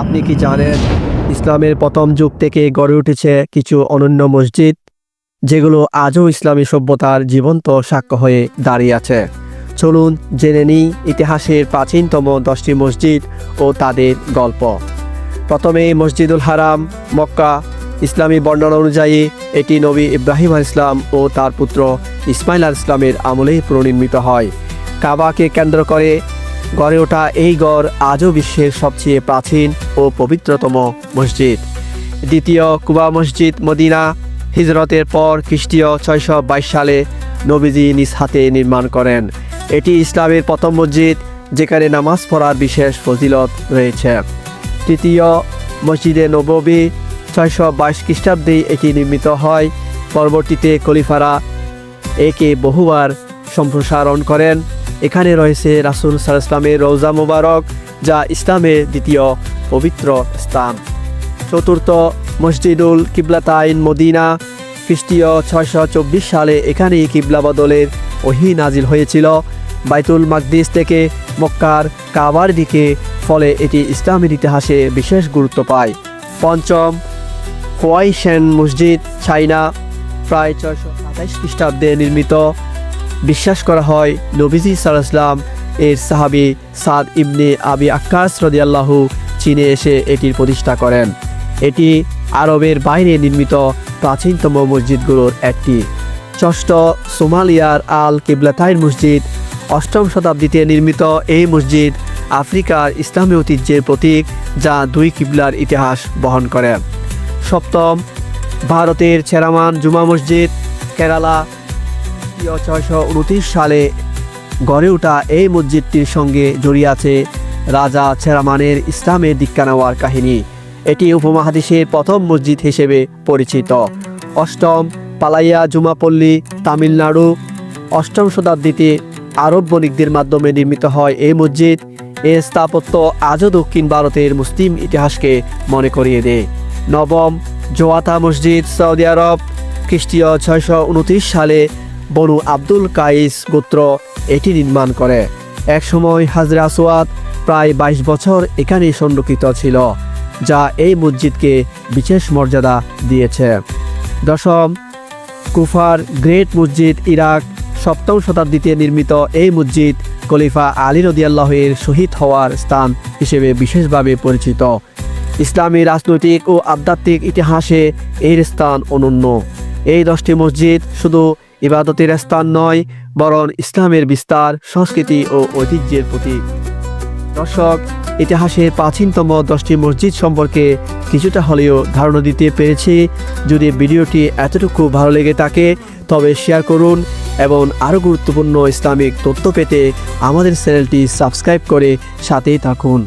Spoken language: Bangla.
আপনি কি জানেন, ইসলামের প্রথম যুগ থেকে গড়ে উঠেছে কিছু অনন্য মসজিদ, যেগুলো আজও ইসলামী সভ্যতার জীবন্ত সাক্ষ্য হয়ে দাঁড়িয়ে আছে? চলুন জেনে নিই ইতিহাসের প্রাচীনতম দশটি মসজিদ ও তাদের গল্প। প্রথমে মসজিদুল হারাম, মক্কা। ইসলামী বর্ণনা অনুযায়ী, এটি নবী ইব্রাহিম আল ইসলাম ও তার পুত্র ইসমাইল আল ইসলামের আমলেই পুনর্নির্মিত হয়। কাবাকে কেন্দ্র করে গড়ে ওঠা এই গড় আজও বিশ্বের সবচেয়ে প্রাচীন ও পবিত্রতম মসজিদ। দ্বিতীয় কুবা মসজিদ মদিনা, হিজরতের পর খ্রিস্টীয় ছয়শো বাইশ সালে নবীজি নিজ হাতে নির্মাণ করেন। এটি ইসলামের প্রথম মসজিদ যেখানে নামাজ পড়ার বিশেষ ফজিলত রয়েছে। তৃতীয় মসজিদে নববী ছয়শো বাইশ খ্রিস্টাব্দে এটি নির্মিত হয়। পরবর্তীতে খলিফারা একে বহুবার সম্প্রসারণ করেন। এখানে রয়েছে রাসুল সাল্লামের রৌজা মুবারক, যা ইসলামের দ্বিতীয় পবিত্র স্থান। চতুর্থ মসজিদুল কিবলাতাইন মদিনা, খ্রিস্টীয় ছয়শো চব্বিশ সালে এখানেই কিবলা বদলের ওহি নাজিল হয়েছিল। বাইতুল মাকদিস থেকে মক্কার কাবার দিকে, ফলে এটি ইসলামের ইতিহাসে বিশেষ গুরুত্ব পায়। পঞ্চম হোয়াইশেন মসজিদ চাইনা প্রায় ছয়শো সাতাইশ খ্রিস্টাব্দে নির্মিত। বিশ্বাস করা হয় নবীজি সাল্লাম এর সাহাবি সাদ ইবনে আবি আক্কাস রদিয়াল্লাহু চীনে এসে এটির প্রতিষ্ঠা করেন। এটি আরবের বাইরে নির্মিত প্রাচীনতম মসজিদগুলোর একটি। ষষ্ঠ সোমালিয়ার আল কিবলাতাইন মসজিদ অষ্টম শতাব্দীতে নির্মিত এই মসজিদ আফ্রিকার ইসলামী ঐতিহ্যের প্রতীক যা দুই কিবলার ইতিহাস বহন করে। সপ্তম ভারতের চেরামান জুমা মসজিদ, কেরালা ছয়শো উনত্রিশ সালে গড়ে ওঠা এই মসজিদটির সঙ্গে জড়িয়ে আছে রাজা চেরামানের ইসলামের দীক্ষা নেওয়ার কাহিনী। এটি উপমহাদেশের প্রথম মসজিদ হিসেবে পরিচিত। অষ্টম পালাইয়া জুমাপল্লী, তামিলনাড়ু, অষ্টম শতাব্দীতে আরব বণিকদের মাধ্যমে নির্মিত হয় এই মসজিদ। এর স্থাপত্য আজও দক্ষিণ ভারতের মুসলিম ইতিহাসকে মনে করিয়ে দেয়। নবম জোয়াতা মসজিদ সৌদি আরব, খ্রিস্টীয় ছয়শো উনত্রিশ সালে বনু আব্দুল কাইস গোত্র এটি নির্মাণ করে। একসময় হাজরা আসওয়াদ প্রায় বাইশ বছর এখানে সংরক্ষিত ছিল, যা এই মসজিদকে বিশেষ মর্যাদা দিয়েছে। দশম, কুফার গ্রেট মসজিদ ইরাক সপ্তম শতাব্দীতে নির্মিত এই মসজিদ খলিফা আলী রদিয়াল্লাহের শহীদ হওয়ার স্থান হিসেবে বিশেষভাবে পরিচিত। ইসলামী রাজনৈতিক ও আধ্যাত্মিক ইতিহাসে এর স্থান অনন্য। এই দশটি মসজিদ শুধু ইবাদতের স্থান নয়, বরং ইসলামের বিস্তার, সংস্কৃতি ও ঐতিহ্যের প্রতীক। দর্শক ইতিহাসের প্রাচীনতম দশটি মসজিদ সম্পর্কে কিছুটা হলেও ধারণা দিতে পেরেছি। যদি ভিডিওটি এতটুকু ভালো লেগে থাকে, তবে শেয়ার করুন এবং আরও গুরুত্বপূর্ণ ইসলামিক তথ্য পেতে আমাদের চ্যানেলটি সাবস্ক্রাইব করে সাথেই থাকুন।